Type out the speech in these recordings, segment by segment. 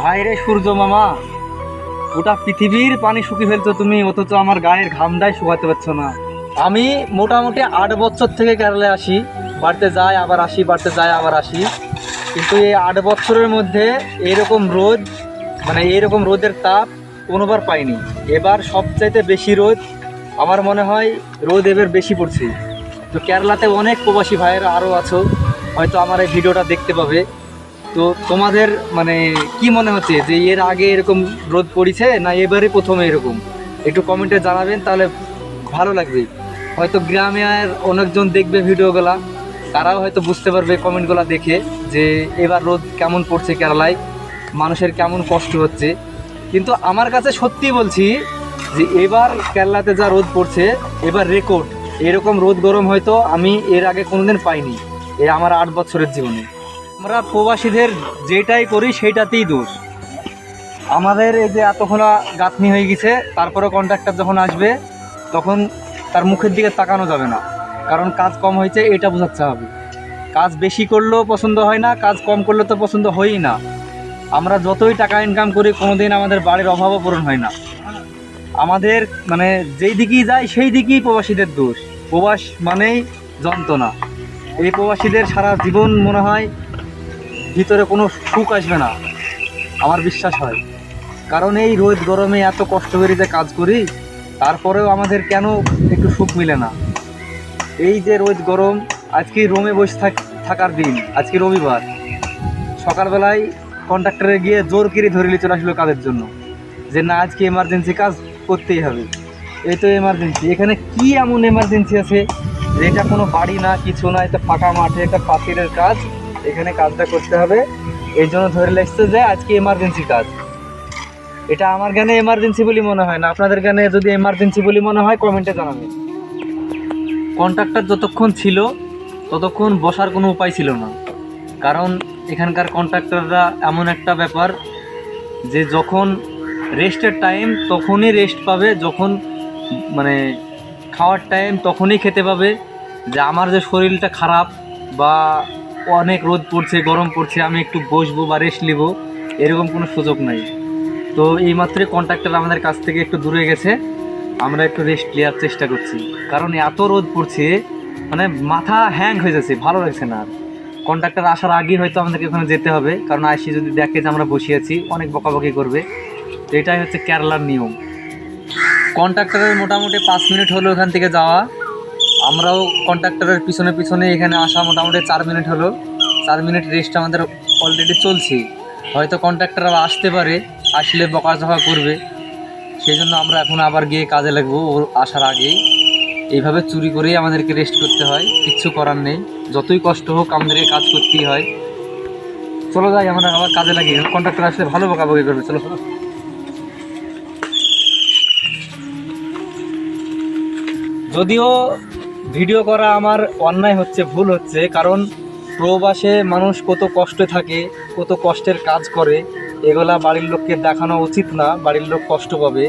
ভাইরে সূর্য মামা, গোটা পৃথিবীর পানি শুকিয়ে ফেলছো তুমি, অথচ আমার গায়ের ঘামটাই শুকাতে পারছ না। আমি মোটামুটি আট বছর থেকে কেরালায় আসি, বাড়তে যাই, আবার আসি, বাড়তে যাই, আবার আসি। কিন্তু এই আট বছরের মধ্যে এরকম রোদ মানে এরকম রোদের তাপ কোনোবার পাইনি। এবার সবচাইতে বেশি রোদ, আমার মনে হয় রোদ এবার বেশি পড়ছে। তো কেরালাতে অনেক প্রবাসী ভাইয়েরা আরও আছো, হয়তো আমার এই ভিডিওটা দেখতে পাবে। তো তোমাদের মানে কি মনে হচ্ছে যে এর আগে এরকম রোদ পড়েছে না এবারই প্রথমে এরকম? একটু কমেন্টে জানাবেন, তাহলে ভালো লাগবে। হয়তো গ্রামে আর অনেকজন দেখবে ভিডিওগুলা তারাও হয়তো বুঝতে পারবে কমেন্টগুলো দেখে যে এবার রোদ কেমন পড়ছে কেরালায়, মানুষের কেমন কষ্ট হচ্ছে। কিন্তু আমার কাছে সত্যি বলছি যে এবার কেরালাতে যা রোদ পড়ছে, এবার রেকর্ড এরকম রোদ গরম হয়তো আমি এর আগে কোনোদিন পাইনি এই আমার আট বছরের জীবনে। আমরা প্রবাসীদের যেটাই করি সেইটাতেই দোষ। আমাদের এই যে এতক্ষণা গাঁথনি হয়ে গেছে, তারপরে কন্ট্রাক্টর যখন আসবে, তখন তার মুখের দিকে তাকানো যাবে না। কারণ কাজ কম হয়েছে, এটা বোঝাতে হবে কাজ বেশি করলেও পছন্দ হয় না, কাজ কম করলে তো পছন্দ হয়ই না। আমরা যতই টাকা ইনকাম করি, কোনোদিন আমাদের বাড়ির অভাবও পূরণ হয় না। আমাদের মানে যেই দিকেই যায়, সেই দিকেই প্রবাসীদের দোষ। প্রবাস মানেই যন্ত্রণা। এই প্রবাসীদের সারা জীবন মনে হয় ভিতরে কোনো সুখ আসবে না, আমার বিশ্বাস হয়। কারণ এই রোদ গরমে এত কষ্ট করে যে কাজ করি, তারপরেও আমাদের কেন একটু সুখ মিলে না? এই যে রোদ গরম, আজকে রোমে বসে থাক, থাকার দিন, আজকে রবিবার। সকালবেলায় কন্ট্রাক্টরে গিয়ে জোর করে ধরে নিয়ে চলে আসলো কাজের জন্য। যে না, আজকে এমার্জেন্সি কাজ করতেই হবে। এই তো এমার্জেন্সি এখানে কি এমন এমার্জেন্সি আছে? যে এটা কোনো বাড়ি না, কিছু না, এটা ফাঁকা মাঠে একটা পাতিলের কাজ। এখানে কাজটা করতে হবে। এই জন্য ধরে লাগছে যে আজকে এমার্জেন্সি কাজ। এটা আমার জ্ঞানে এমার্জেন্সি বলে মনে হয় না। আপনাদের গানে যদি এমার্জেন্সি বলে মনে হয় কমেন্টে জানাবেন। কন্ট্রাক্টর যতক্ষণ ছিল, ততক্ষণ বসার কোনো উপায় ছিল না। কারণ এখানকার কন্ট্রাক্টররা এমন একটা ব্যাপার যে যখন রেস্টের টাইম তখনই রেস্ট পাবে। যখন মানে খাওয়ার টাইম তখনই খেতে পাবে। যে আমার যে শরীরটা খারাপ বা অনেক রোদ পড়ছে, গরম পড়ছে, আমি একটু বসবো বা রেস্ট নিব, এরকম কোনো সুযোগ নাই। তো এইমাত্রই কন্ট্রাক্টর আমাদের কাছ থেকে একটু দূরে গেছে, আমরা একটু রেস্ট নেওয়ার চেষ্টা করছি। কারণ এত রোদ পড়ছে মানে মাথা হ্যাং হয়ে যাচ্ছে, ভালো লাগছে না আর। কন্ট্রাক্টর আসার আগেই হয়তো আমাদেরকে ওখানে যেতে হবে, কারণ আইসি যদি দেখে যে আমরা বসে আছি, অনেক বকাবকি করবে। তো এটাই হচ্ছে কেরালার নিয়ম। কন্ট্রাক্টরের মোটামুটি পাঁচ মিনিট হলো ওখান থেকে যাওয়া। আমরাও কন্ট্রাক্টরের পিছনে পিছনে এখানে আসা মোটামুটি চার মিনিট হলো। চার মিনিট রেস্ট আমাদের অলরেডি চলছে। হয়তো কন্ট্রাক্টর আবার আসতে পারে, আসলে বকাঝকা করবে। সেই জন্য আমরা এখন আবার গিয়ে কাজে লাগবো ওর আসার আগেই। এইভাবে চুরি করেই আমাদেরকে রেস্ট করতে হয়, কিচ্ছু করার নেই। যতই কষ্ট হোক আমাদেরকে কাজ করতেই হয়। চলো যাই, আমরা আবার কাজে লাগি। কন্ট্রাক্টর আসলে ভালো বকাবকি করবে। চলো চলো। যদিও ভিডিও করা আমার অন্যায় হচ্ছে, ভুল হচ্ছে, কারণ প্রবাসে মানুষ কত কষ্টে থাকে, কত কষ্টের কাজ করে, এগুলা বাড়ির লোককে দেখানো উচিত না, বাড়ির লোক কষ্ট পাবে।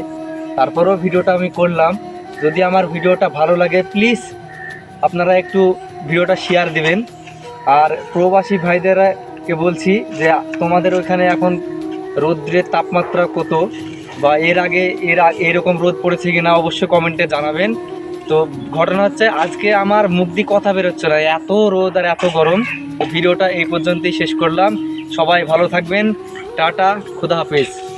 তারপরেও ভিডিওটা আমি করলাম। যদি আমার ভিডিওটা ভালো লাগে প্লিজ আপনারা একটু ভিডিওটা শেয়ার দিবেন। আর প্রবাসী ভাইদেরকে বলছি যে, তোমাদের ওইখানে এখন রৌদ্রের তাপমাত্রা কত? বা এর আগে এর এরকম রোদ পড়েছে কিনা, অবশ্যই কমেন্টে জানাবেন। তো ঘটনা হচ্ছে, আজকে আমার মুখ দিয়ে কথা বেরোচ্ছে না। এত রোদ আর এত গরম। ভিডিওটা এই পর্যন্তই শেষ করলাম। সবাই ভালো থাকবেন। টাটা, খুদা হাফেজ।